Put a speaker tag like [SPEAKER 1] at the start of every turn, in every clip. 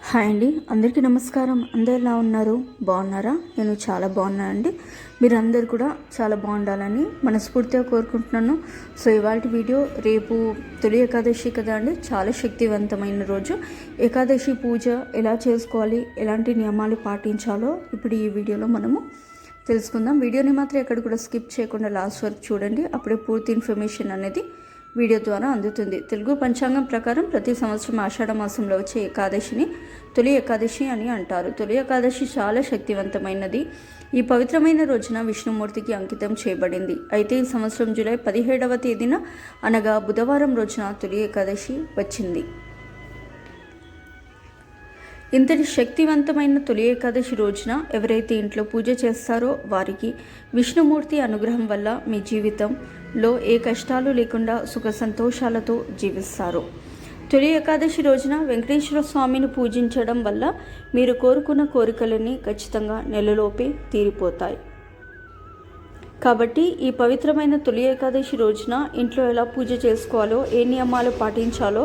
[SPEAKER 1] Hi అండి. అందరికీ నమస్కారం. అందరు ఎలా ఉన్నారు? బాగున్నారా? నేను చాలా బాగున్నాను అండి. మీరందరూ కూడా చాలా బాగుండాలని మనస్ఫూర్తిగా కోరుకుంటున్నాను. సో ఇవాళ వీడియో రేపు తొలి ఏకాదశి కదా అండి. చాలా శక్తివంతమైన రోజు. ఏకాదశి పూజ ఎలా చేసుకోవాలి? ఎలాంటి నియమాలు పాటించాలో ఇప్పుడు ఈ వీడియోలో మనము తెలుసుకుందాం. వీడియోని మాత్రం ఎక్కడ కూడా స్కిప్ చేయకుండా లాస్ట్ వరకు చూడండి. అప్పుడే పూర్తి ఇన్ఫర్మేషన్ అనేది వీడియో ద్వారా అందుతుంది. తెలుగు పంచాంగం ప్రకారం ప్రతి సంవత్సరం ఆషాఢ మాసంలో వచ్చే ఏకాదశిని తొలి ఏకాదశి అని అంటారు. తొలి ఏకాదశి చాలా శక్తివంతమైనది. ఈ పవిత్రమైన రోజున విష్ణుమూర్తికి అంకితం చేయబడింది. అయితే ఈ సంవత్సరం జూలై పదిహేడవ తేదీన అనగా బుధవారం రోజున తొలి ఏకాదశి వచ్చింది. ఇంతటి శక్తివంతమైన తొలి ఏకాదశి రోజున ఎవరైతే ఇంట్లో పూజ చేస్తారో వారికి విష్ణుమూర్తి అనుగ్రహం వల్ల మీ జీవితం లో ఏ కష్టాలు లేకుండా సుఖ సంతోషాలతో జీవిస్తారు. తొలి ఏకాదశి రోజున వెంకటేశ్వర స్వామిని పూజించడం వల్ల మీరు కోరుకున్న కోరికలన్నీ ఖచ్చితంగా నెలలోపే తీరిపోతాయి. కాబట్టి ఈ పవిత్రమైన తొలి ఏకాదశి రోజున ఇంట్లో ఎలా పూజ చేసుకోవాలో ఏ నియమాలు పాటించాలో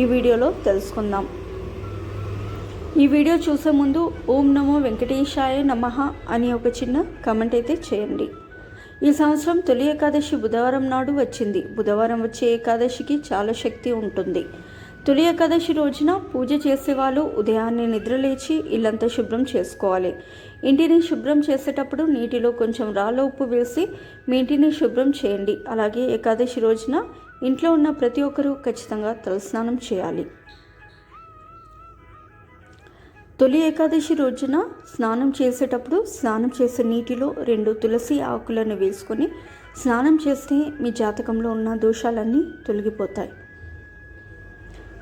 [SPEAKER 1] ఈ వీడియోలో తెలుసుకుందాం. ఈ వీడియో చూసే ముందు ఓం నమో వెంకటేశాయ నమః అని ఒక చిన్న కమెంట్ అయితే చేయండి. ఈ సంవత్సరం తొలి ఏకాదశి బుధవారం నాడు వచ్చింది. బుధవారం వచ్చే ఏకాదశికి చాలా శక్తి ఉంటుంది. తొలి ఏకాదశి రోజున పూజ చేసేవాళ్ళు ఉదయాన్నే నిద్రలేచి ఇల్లంతా శుభ్రం చేసుకోవాలి. ఇంటిని శుభ్రం చేసేటప్పుడు నీటిలో కొంచెం రాళ్ళ ఉప్పు వేసి మీ ఇంటిని శుభ్రం చేయండి. అలాగే ఏకాదశి రోజున ఇంట్లో ఉన్న ప్రతి ఒక్కరూ ఖచ్చితంగా తలస్నానం చేయాలి. తొలి ఏకాదశి రోజున స్నానం చేసేటప్పుడు స్నానం చేసే నీటిలో రెండు తులసి ఆకులను వేసుకొని స్నానం చేస్తే మీ జాతకంలో ఉన్న దోషాలన్నీ తొలగిపోతాయి.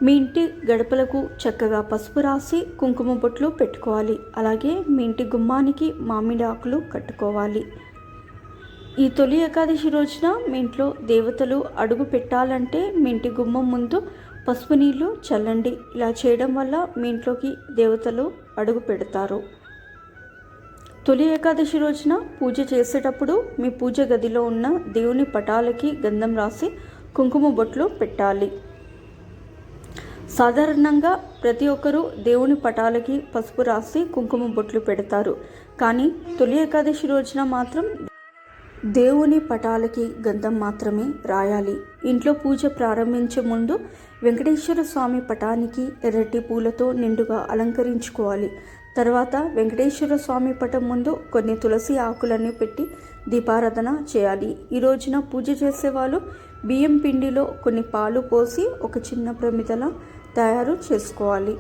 [SPEAKER 1] మీ ఇంటి గడపలకు చక్కగా పసుపు రాసి కుంకుమ బొట్లు పెట్టుకోవాలి. అలాగే మీ ఇంటి గుమ్మానికి మామిడి ఆకులు కట్టుకోవాలి. ఈ తొలి ఏకాదశి రోజున మీ ఇంట్లో దేవతలు అడుగు పెట్టాలంటే మీ ఇంటి గుమ్మం ముందు పసుపు నీళ్ళు చల్లండి. ఇలా చేయడం వల్ల మీ ఇంట్లోకి దేవతలు అడుగు పెడతారు. తొలి ఏకాదశి రోజున పూజ చేసేటప్పుడు మీ పూజ గదిలో ఉన్న దేవుని పటాలకి గంధం రాసి కుంకుమ బొట్లు పెట్టాలి. సాధారణంగా ప్రతి ఒక్కరూ దేవుని పటాలకి పసుపు రాసి కుంకుమ బొట్లు పెడతారు. కానీ తొలి ఏకాదశి రోజున మాత్రం దేవుని పటాలకి గంధం మాత్రమే రాయాలి. ఇంట్లో పూజ ప్రారంభించే ముందు వెంకటేశ్వర స్వామి పటానికి ఎర్రటి పూలతో నిండుగా అలంకరించుకోవాలి. తర్వాత వెంకటేశ్వర స్వామి పటం ముందు కొన్ని తులసి ఆకులన్నీ పెట్టి దీపారాధన చేయాలి. ఈ రోజున పూజ చేసేవాళ్ళు బియ్యం పిండిలో కొన్ని పాలు పోసి ఒక చిన్న ప్రమిదల తయారు చేసుకోవాలి.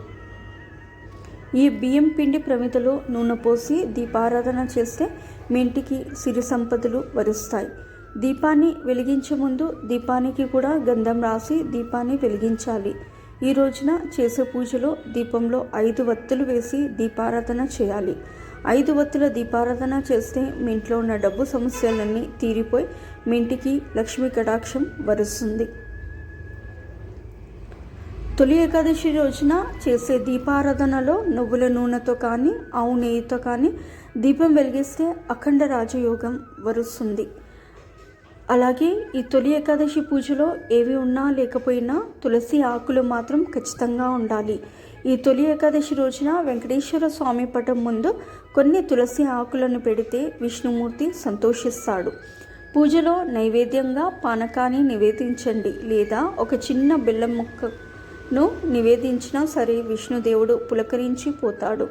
[SPEAKER 1] ఈ బియ్యం పిండి ప్రమిదలో నూనె పోసి దీపారాధన చేస్తే మీ ఇంటికి సిరి సంపదలు వరుస్తాయి. దీపాన్ని వెలిగించే ముందు దీపానికి కూడా గంధం రాసి దీపాన్ని వెలిగించాలి. ఈ రోజున చేసే పూజలో దీపంలో ఐదు వత్తులు వేసి దీపారాధన చేయాలి. ఐదు వత్తుల దీపారాధన చేస్తే మీ ఇంట్లో ఉన్న డబ్బు సమస్యలన్నీ తీరిపోయి మీ ఇంటికి లక్ష్మీ కటాక్షం వరుస్తుంది. తొలి ఏకాదశి రోజున చేసే దీపారాధనలో నువ్వుల నూనెతో కానీ ఆవు నెయ్యితో కానీ దీపం వెలిగిస్తే అఖండ రాజయోగం వరుస్తుంది. అలాగే ఈ తొలి ఏకాదశి పూజలో ఏవి ఉన్నా లేకపోయినా తులసి ఆకులు మాత్రం ఖచ్చితంగా ఉండాలి. ఈ తొలి ఏకాదశి రోజున వెంకటేశ్వర స్వామి పటం ముందు కొన్ని తులసి ఆకులను పెడితే విష్ణుమూర్తి సంతోషిస్తాడు. పూజలో నైవేద్యంగా పానకాన్ని నివేదించండి లేదా ఒక చిన్న బెల్లం ముక్కను నివేదించినా సరే విష్ణుదేవుడు పులకరించి పోతాడు.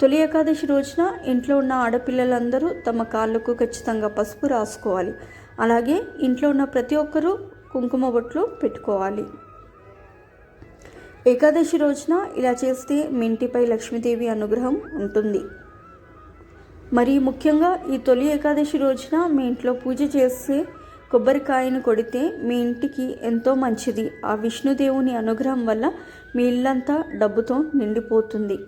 [SPEAKER 1] తొలి ఏకాదశి రోజున ఇంట్లో ఉన్న ఆడపిల్లలందరూ తమ కాళ్ళకు ఖచ్చితంగా పసుపు రాసుకోవాలి. అలాగే ఇంట్లో ఉన్న ప్రతి ఒక్కరూ కుంకుమ బొట్లు పెట్టుకోవాలి. ఏకాదశి రోజున ఇలా చేస్తే మీ ఇంటిపై లక్ష్మీదేవి అనుగ్రహం ఉంటుంది. మరి ముఖ్యంగా ఈ తొలి ఏకాదశి రోజున మీ ఇంట్లో పూజ చేస్తే కొబ్బరికాయను కొడితే మీ ఇంటికి ఎంతో మంచిది. ఆ విష్ణుదేవుని అనుగ్రహం వల్ల మీ ఇల్లంతా డబ్బుతో నిండిపోతుంది.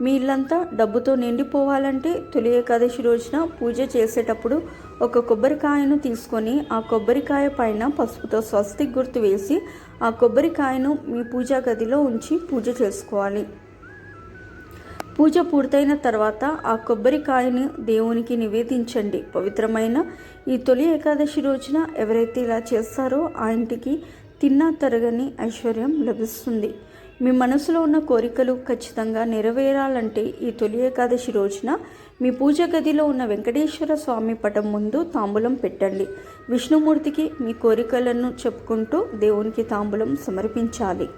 [SPEAKER 1] మీ ఇల్లంతా డబ్బుతో నిండిపోవాలంటే తొలి ఏకాదశి రోజున పూజ చేసేటప్పుడు ఒక కొబ్బరికాయను తీసుకొని ఆ కొబ్బరికాయ పైన పసుపుతో స్వస్తి గుర్తు వేసి ఆ కొబ్బరికాయను మీ పూజా గదిలో ఉంచి పూజ చేసుకోవాలి. పూజ పూర్తయిన తర్వాత ఆ కొబ్బరికాయని దేవునికి నివేదించండి. పవిత్రమైన ఈ తొలి ఏకాదశి రోజున ఎవరైతే ఇలా చేస్తారో ఆ ఇంటికి తిన్నా తరగని ఐశ్వర్యం లభిస్తుంది. మీ మనసులో ఉన్న కోరికలు ఖచ్చితంగా నెరవేరాలంటే ఈ తొలి ఏకాదశి రోజున మీ పూజ గదిలో ఉన్న వెంకటేశ్వర స్వామి పటం ముందు తాంబూలం పెట్టండి. విష్ణుమూర్తికి మీ కోరికలను చెప్పుకుంటూ దేవునికి తాంబూలం సమర్పించాలి.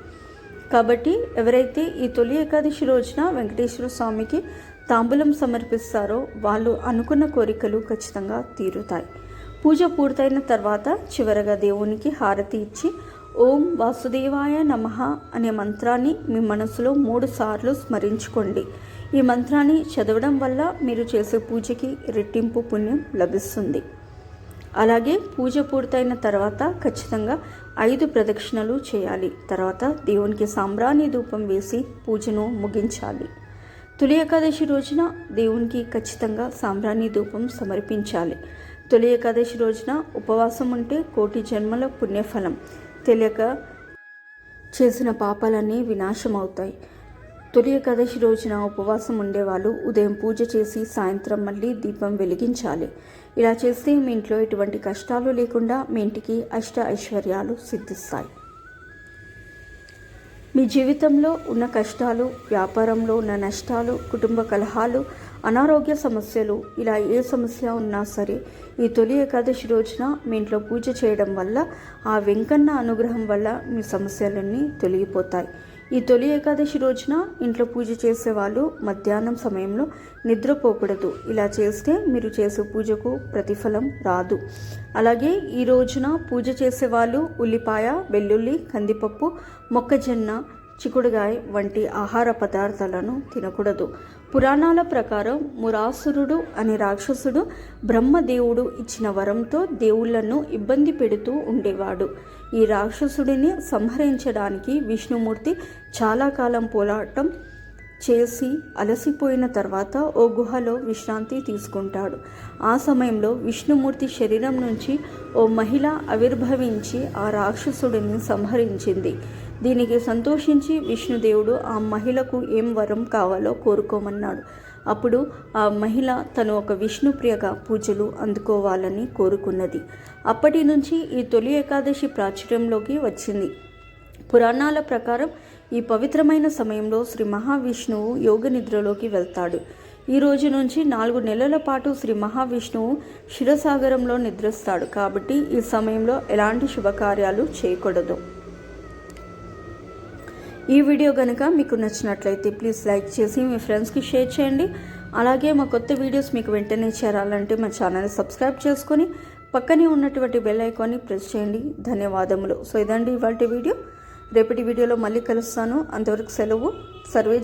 [SPEAKER 1] కాబట్టి ఎవరైతే ఈ తొలి ఏకాదశి రోజున వెంకటేశ్వర స్వామికి తాంబూలం సమర్పిస్తారో వాళ్ళు అనుకున్న కోరికలు ఖచ్చితంగా తీరుతాయి. పూజ పూర్తయిన తర్వాత చివరగా దేవునికి హారతి ఇచ్చి ఓం వాసుదేవాయ నమ అనే మంత్రాన్ని మీ మనసులో మూడు సార్లు స్మరించుకోండి. ఈ మంత్రాన్ని చదవడం వల్ల మీరు చేసే పూజకి రెట్టింపు పుణ్యం లభిస్తుంది. అలాగే పూజ పూర్తయిన తర్వాత ఖచ్చితంగా ఐదు ప్రదక్షిణలు చేయాలి. తర్వాత దేవునికి సాంబ్రాణి ధూపం వేసి పూజను ముగించాలి. తొలి ఏకాదశి రోజున దేవునికి ఖచ్చితంగా సాంబ్రాణి ధూపం సమర్పించాలి. తొలి ఏకాదశి రోజున ఉపవాసం ఉంటే కోటి జన్మల పుణ్యఫలం. తెలియక చేసిన పాపాలన్నీ వినాశం అవుతాయి తొలి ఏకాదశి రోజున ఉపవాసం ఉండేవాళ్ళు ఉదయం పూజ చేసి సాయంత్రం మళ్ళీ దీపం వెలిగించాలి. ఇలా చేస్తే మీ ఇంట్లో ఎటువంటి కష్టాలు లేకుండా మీ ఇంటికి అష్ట ఐశ్వర్యాలు సిద్ధిస్తాయి. మీ జీవితంలో ఉన్న కష్టాలు వ్యాపారంలో ఉన్న నష్టాలు కుటుంబ కలహాలు అనారోగ్య సమస్యలు ఇలా ఏ సమస్య ఉన్నా సరే ఈ తొలి ఏకాదశి రోజున మీ ఇంట్లో పూజ చేయడం వల్ల ఆ వెంకన్న అనుగ్రహం వల్ల మీ సమస్యలన్నీ తొలగిపోతాయి. ఈ తొలి ఏకాదశి రోజున ఇంట్లో పూజ చేసే వాళ్ళు మధ్యాహ్నం సమయంలో నిద్రపోకూడదు. ఇలా చేస్తే మీరు చేసే పూజకు ప్రతిఫలం రాదు. అలాగే ఈ రోజున పూజ చేసే వాళ్ళు ఉల్లిపాయ వెల్లుల్లి కందిపప్పు మొక్కజొన్న చిక్కుడుగాయ వంటి ఆహార పదార్థాలను తినకూడదు. పురాణాల ప్రకారం మురాసురుడు అనే రాక్షసుడు బ్రహ్మదేవుడు ఇచ్చిన వరంతో దేవుళ్ళను ఇబ్బంది పెడుతూ ఉండేవాడు. ఈ రాక్షసుడిని సంహరించడానికి విష్ణుమూర్తి చాలా కాలం పోరాటం చేసి అలసిపోయిన తర్వాత ఓ గుహలో విశ్రాంతి తీసుకుంటాడు. ఆ సమయంలో విష్ణుమూర్తి శరీరం నుంచి ఓ మహిళ ఆవిర్భవించి ఆ రాక్షసుడిని సంహరించింది. దీనికి సంతోషించి విష్ణుదేవుడు ఆ మహిళకు ఏం వరం కావాలో కోరుకోమన్నాడు. అప్పుడు ఆ మహిళ తను ఒక విష్ణుప్రియగా పూజలు అందుకోవాలని కోరుకున్నది. అప్పటి నుంచి ఈ తొలి ఏకాదశి ప్రాచుర్యంలోకి వచ్చింది. పురాణాల ప్రకారం ఈ పవిత్రమైన సమయంలో శ్రీ మహావిష్ణువు యోగ నిద్రలోకి వెళ్తాడు. ఈ రోజు నుంచి నాలుగు నెలల పాటు శ్రీ మహావిష్ణువు క్షీరసాగరంలో నిద్రిస్తాడు. కాబట్టి ఈ సమయంలో ఎలాంటి శుభకార్యాలు చేయకూడదు. ఈ వీడియో కనుక మీకు నచ్చినట్లయితే ప్లీజ్ లైక్ చేసి మీ ఫ్రెండ్స్కి షేర్ చేయండి. అలాగే మా కొత్త వీడియోస్ మీకు వెంటనే చేరాలంటే మా ఛానల్ని సబ్స్క్రైబ్ చేసుకొని పక్కనే ఉన్నటువంటి బెల్ ఐకాన్ని ప్రెస్ చేయండి. ధన్యవాదములు. సో ఇదండి ఇవాళ వీడియో. రేపటి వీడియోలో మళ్ళీ కలుస్తాను. అంతవరకు సెలవు. సర్వే